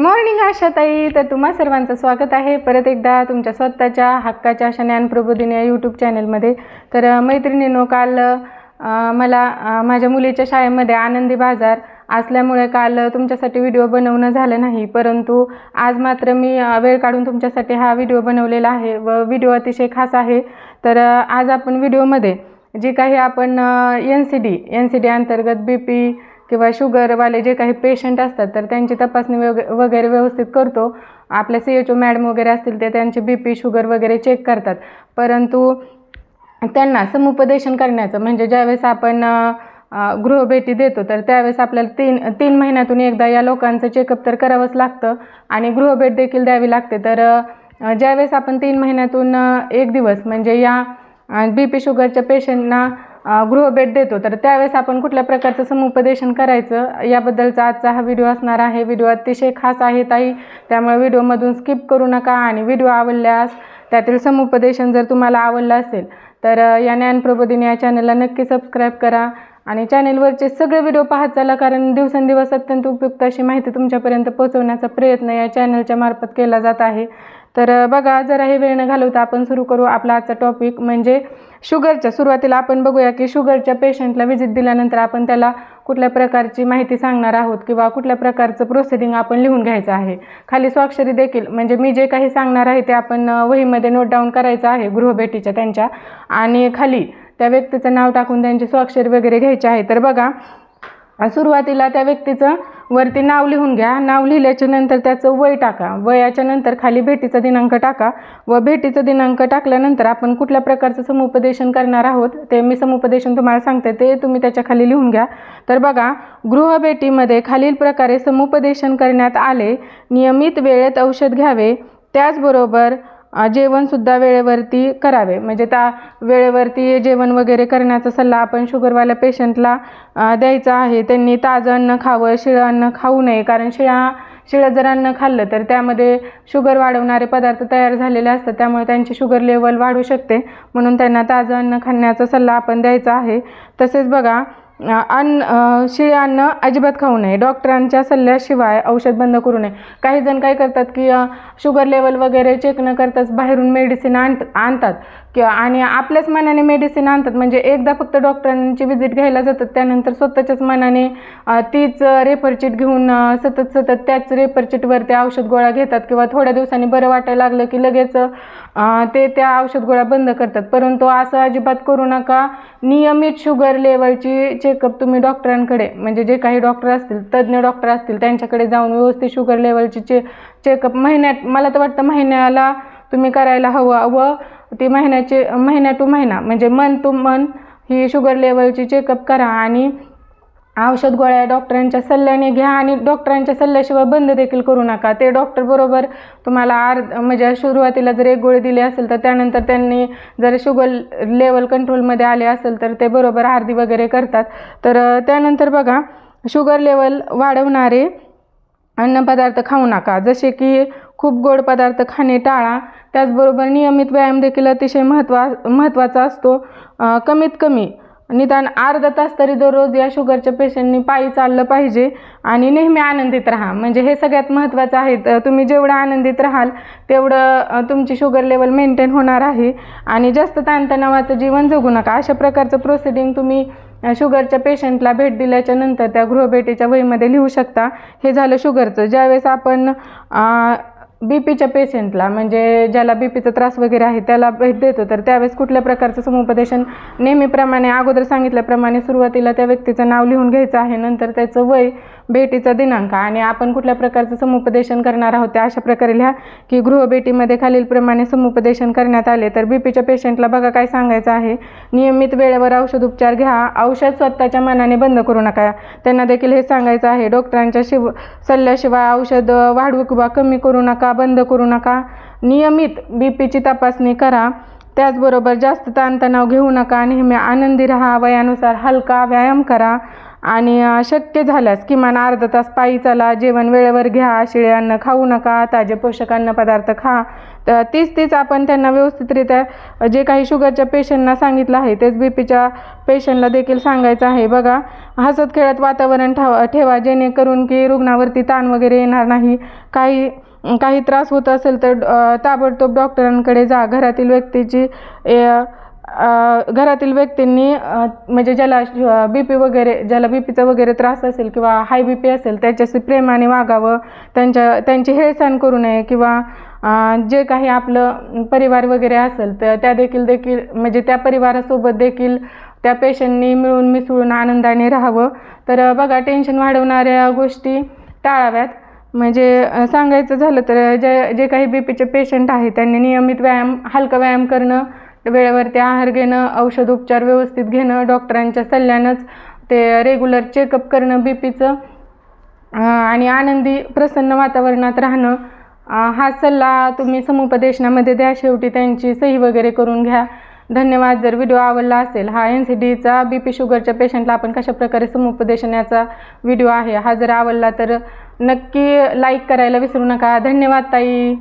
Morning आशाताई तर तुम्हा सर्वांचं स्वागत आहे. परत एकदा तुमच्या स्वतःच्या हक्काच्या अशा ज्ञानप्रबोधिनी या यूट्यूब चॅनलमध्ये तर मैत्रिणीनो मैत्रिणींनो काल मला माझ्या मुलीच्या शाळेमध्ये आनंदी बाजार असल्यामुळे काल तुमच्यासाठी व्हिडिओ बनवणं झालं नाही. परंतु आज मात्र मी वेळ काढून तुमच्यासाठी हा व्हिडिओ बनवलेला आहे व व्हिडिओ अतिशय खास आहे. तर आज आपण व्हिडिओमध्ये जे काही आपण N C D N C D अंतर्गत बी पी किंवा शुगरवाले जे काही पेशंट असतात तर त्यांची तपासणी वग वगैरे व्यवस्थित करतो. आपल्या सी एच ओ मॅडम वगैरे असतील ते त्यांचे बी पी शुगर वगैरे चेक करतात. परंतु त्यांना समुपदेशन करण्याचं म्हणजे ज्यावेळेस आपण गृहभेटी देतो तर त्यावेळेस आपल्याला तीन तीन महिन्यातून एकदा या लोकांचं चेकअप तर करावंच लागतं आणि गृहभेट देखील द्यावी लागते. तर ज्यावेळेस आपण तीन महिन्यातून एक दिवस म्हणजे या बी पी शुगरच्या पेशंटना गृहभेट देतो. तर त्यावेळेस आपण कुठल्या प्रकारचं समुपदेशन करायचं? याबद्दलचा आजचा हा व्हिडिओ असणार आहे. व्हिडिओ अतिशय खास आहे ताई. त्यामुळे व्हिडिओमधून स्किप करू नका आणि व्हिडिओ आवडल्यास त्यातील समुपदेशन जर तुम्हाला आवडलं असेल तर या ज्ञानप्रबोधिनी या चॅनलला नक्की सबस्क्राईब करा आणि चॅनेलवरचे सगळे व्हिडिओ पाहत चाला कारण दिवसेंदिवस अत्यंत उपयुक्त अशी माहिती तुमच्यापर्यंत पोहोचवण्याचा प्रयत्न या चॅनलच्या मार्फत केला जात आहे. तर बघा जरा हे वेळ न घालवता आपण सुरू करू आपला आजचा टॉपिक म्हणजे शुगरच्या सुरुवातीला आपण बघूया की शुगरच्या पेशंटला व्हिजिट दिल्यानंतर आपण त्याला कुठल्या प्रकारची माहिती सांगणार आहोत किंवा कुठल्या प्रकारचं प्रोसिडिंग आपण लिहून घ्यायचं आहे. खाली स्वाक्षरी देखील म्हणजे मी जे काही सांगणार आहे ते आपण वहीमध्ये नोट डाऊन करायचं आहे गृहभेटीच्या त्यांच्या. आणि खाली त्या व्यक्तीचं नाव टाकून त्यांची स्वाक्षरी वगैरे घ्यायची आहे. तर बघा सुरुवातीला त्या व्यक्तीचं वरती नाव लिहून घ्या. नाव लिहिल्याच्या नंतर त्याचं वय टाका. वयाच्या नंतर खाली भेटीचा दिनांक टाका व भेटीचा दिनांक टाकल्यानंतर आपण कुठल्या प्रकारचं समुपदेशन करणार आहोत ते मी समुपदेशन तुम्हाला सांगते. ते तुम्ही त्याच्याखाली लिहून घ्या. तर बघा गृहभेटीमध्ये खालील प्रकारे समुपदेशन करण्यात आले. नियमित वेळेत औषध घ्यावे. त्याचबरोबर जेवणसुद्धा वेळेवरती करावे. म्हणजे त्या वेळेवरती जेवण वगैरे करण्याचा सल्ला आपण शुगरवाल्या पेशंटला द्यायचा आहे. त्यांनी ताजं अन्न खावं शिळं अन्न खाऊ नये. कारण शिळा शिळं जर अन्न खाल्लं तर त्यामध्ये शुगर वाढवणारे पदार्थ तयार झालेले असतात. त्यामुळे त्यांची शुगर लेवल वाढू शकते. म्हणून त्यांना ताजं अन्न खाण्याचा सल्ला आपण द्यायचा आहे. तसेच बघा अन्न शिळे अन्न अजिबात खाऊ नये. डॉक्टरांच्या सल्ल्याशिवाय औषध बंद करू नये. काही जण काय करतात की शुगर लेवल वगैरे चेक न करताच बाहेरून मेडिसिन आण आणतात. किंवा आणि आपल्याच मनाने मेडिसिन आणतात. म्हणजे एकदा फक्त डॉक्टरांची विजिट घ्यायला जातात त्यानंतर स्वतःच्याच मनाने तीच रेफरचीट घेऊन सतत सतत त्याच रेफरचीटवर ते औषध गोळ्या घेतात किंवा थोड्या दिवसांनी बरं वाटायला लागलं की लगेच ते त्या औषध गोळ्या बंद करतात. परंतु असं अजिबात करू नका. नियमित शुगर लेवलची चेकअप तुम्ही डॉक्टरांकडे म्हणजे जे काही डॉक्टर असतील तज्ज्ञ डॉक्टर असतील त्यांच्याकडे जाऊन व्यवस्थित शुगर लेवलची चे चेकअप महिन्यात मला तर वाटतं महिन्याला तुम्ही करायला हवं. व ती महिन्याचे महिन्या टू महिना म्हणजे मन टू मन ही शुगर लेवलची चेकअप करा आणि औषध गोळ्या डॉक्टरांच्या सल्ल्याने घ्या आणि डॉक्टरांच्या सल्ल्याशिवाय बंद देखील करू नका. ते डॉक्टर बरोबर तुम्हाला अर्ध म्हणजे सुरुवातीला जर एक गोळी दिली असेल तर त्यानंतर त्यांनी जर शुगर लेवल कंट्रोलमध्ये आले असेल तर ते बरोबर अर्धी वगैरे करतात. तर त्यानंतर बघा शुगर लेवल वाढवणारे अन्नपदार्थ खाऊ नका. जसे की खूप गोड पदार्थ खाणे टाळा. त्याचबरोबर नियमित व्यायाम देखील अतिशय महत्त्वा महत्त्वाचा असतो. कमीत कमी निदान अर्धा तास तरी दररोज या शुगरच्या पेशंटनी पायी चाललं पाहिजे आणि नेहमी आनंदित राहा. म्हणजे हे सगळ्यात महत्त्वाचं आहे. तुम्ही जेवढं आनंदित राहाल तेवढं तुमची शुगर लेवल मेंटेन होणार आहे आणि जास्त ताणतणावाचं जीवन जगू नका. अशा प्रकारचं प्रोसिडिंग तुम्ही शुगरच्या पेशंटला भेट दिल्याच्या नंतर त्या गृहभेटीच्या वहीमध्ये लिहू शकता. हे झालं शुगरचं. ज्यावेळेस आपण बी पीच्या पेशंटला म्हणजे ज्याला बी पीचा त्रास वगैरे आहे त्याला भेट देतो. तर त्यावेळेस कुठल्या प्रकारचं समुपदेशन? नेहमीप्रमाणे अगोदर सांगितल्याप्रमाणे सुरुवातीला त्या व्यक्तीचं नाव लिहून घ्यायचं आहे. नंतर त्याचं वय भेटीचा दिनांक आणि आपण कुठल्या प्रकारचं समुपदेशन करणार आहोत ते अशा प्रकारे लिहा की गृहभेटीमध्ये खालीलप्रमाणे समुपदेशन करण्यात आले तर बी पीच्या पेशंटला बघा काय सांगायचं आहे. नियमित वेळेवर औषध उपचार घ्या. औषध स्वतःच्या मनाने बंद करू नका. त्यांना देखील हे सांगायचं आहे. डॉक्टरांच्या शिव सल्ल्याशिवाय औषध वाढवू किंवा कमी करू नका बंद करू नका. नियमित बी पीची तपासणी करा. त्याचबरोबर जास्त ताणतणाव घेऊ नका. नेहमी आनंदी राहा. वयानुसार हलका व्यायाम करा. आणि शक्य झाल्यास किमान अर्धा तास पायी चला जेवण वेळेवर घ्या शिळे अन्न खाऊ नका ताजे पोषक अन्न पदार्थ खा. तर तीच तीच आपण त्यांना व्यवस्थितरित्या जे काही शुगरच्या पेशंटना सांगितलं आहे तेच बी पीच्या पेशंटला देखील सांगायचं आहे. बघा हसत खेळत वातावरण ठेवा ठेवा जेणेकरून की रुग्णावरती ताण वगैरे येणार नाही. काही काही त्रास होत असेल तर ताबडतोब डॉक्टरांकडे जा. घरातील व्यक्तीची घरातील व्यक्तींनी म्हणजे ज्याला बी पी वगैरे ज्याला बी पीचा वगैरे त्रास असेल किंवा हाय बी पी असेल त्याच्याशी प्रेमाने वागावं त्यांच्या त्यांची हेळसांड करू नये किंवा जे काही आपलं परिवार वगैरे असेल तर त्या देखील देखील म्हणजे त्या परिवारासोबत देखील त्या पेशंटनी मिळून मिसळून आनंदाने राहावं. तर बघा टेन्शन वाढवणाऱ्या गोष्टी टाळाव्यात. म्हणजे सांगायचं झालं तर जे जे काही बी पीचे पेशंट आहेत त्यांनी नियमित व्यायाम हलका व्यायाम करणं वेळेवरती आहार घेणं औषधोपचार व्यवस्थित घेणं डॉक्टरांच्या सल्ल्यानंच ते रेग्युलर चेकअप करणं बी पीचं आणि आनंदी प्रसन्न वातावरणात राहणं. हा सल्ला तुम्ही समुपदेशनामध्ये द्या. शेवटी त्यांची सही वगैरे करून घ्या. धन्यवाद. जर व्हिडिओ आवडला असेल हा एन सी डीचा बी पी शुगरच्या पेशंटला आपण कशाप्रकारे समुपदेशन याचा व्हिडिओ आहे हा जर आवडला तर नक्की लाईक करायला विसरू नका. धन्यवाद ताई.